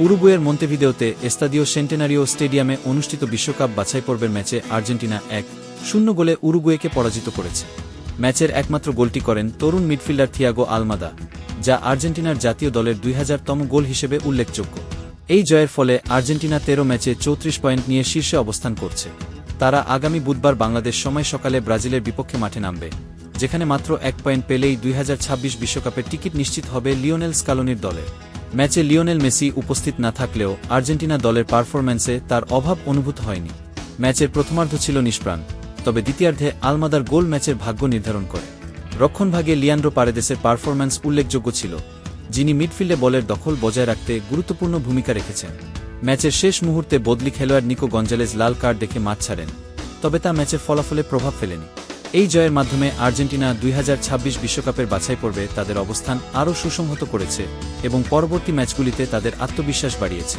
উরুগুয়ের মন্তেভিদেওতে এস্তাদিও সেন্টেনারিও স্টেডিয়ামে অনুষ্ঠিত বিশ্বকাপ বাছাই পর্বের ম্যাচে আর্জেন্টিনা এক শূন্য গোলে উরুগুয়েকে পরাজিত করেছে। ম্যাচের একমাত্র গোলটি করেন তরুণ মিডফিল্ডার থিয়াগো আলমাদা, যা আর্জেন্টিনার জাতীয় দলের দুই তম গোল হিসেবে উল্লেখযোগ্য। এই জয়ের ফলে আর্জেন্টিনা তেরো ম্যাচে চৌত্রিশ পয়েন্ট নিয়ে শীর্ষে অবস্থান করছে। তারা আগামী বুধবার বাংলাদেশ সময় সকালে ব্রাজিলের বিপক্ষে মাঠে নামবে, যেখানে মাত্র এক পয়েন্ট পেলেই দুই বিশ্বকাপের টিকিট নিশ্চিত হবে লিওনেল স্কালোনির দলের ম্যাচে লিওনেল মেসি উপস্থিত না থাকলেও আর্জেন্টিনা দলের পারফরম্যান্সে তার অভাব অনুভূত হয়নি। ম্যাচের প্রথমার্ধ ছিল নিষ্প্রাণ, তবে দ্বিতীয়ার্ধে আলমাদার গোল ম্যাচের ভাগ্য নির্ধারণ করে। রক্ষণভাগে লিয়ান্ড্রো পারেদেসের পারফরম্যান্স উল্লেখযোগ্য ছিল, যিনি মিডফিল্ডে বলের দখল বজায় রাখতে গুরুত্বপূর্ণ ভূমিকা রেখেছেন। ম্যাচের শেষ মুহূর্তে বদলি খেলোয়াড় নিকো গঞ্জালেজ লাল কার্ড দেখে মাঠ ছাড়েন, তবে তা ম্যাচের ফলাফলে প্রভাব ফেলেনি। এই জয়ের মাধ্যমে আর্জেন্টিনা দুই বিশ্বকাপের বাছাই পর্বে তাদের অবস্থান আরও সুসংহত করেছে এবং পরবর্তী ম্যাচগুলিতে তাদের আত্মবিশ্বাস বাড়িয়েছে।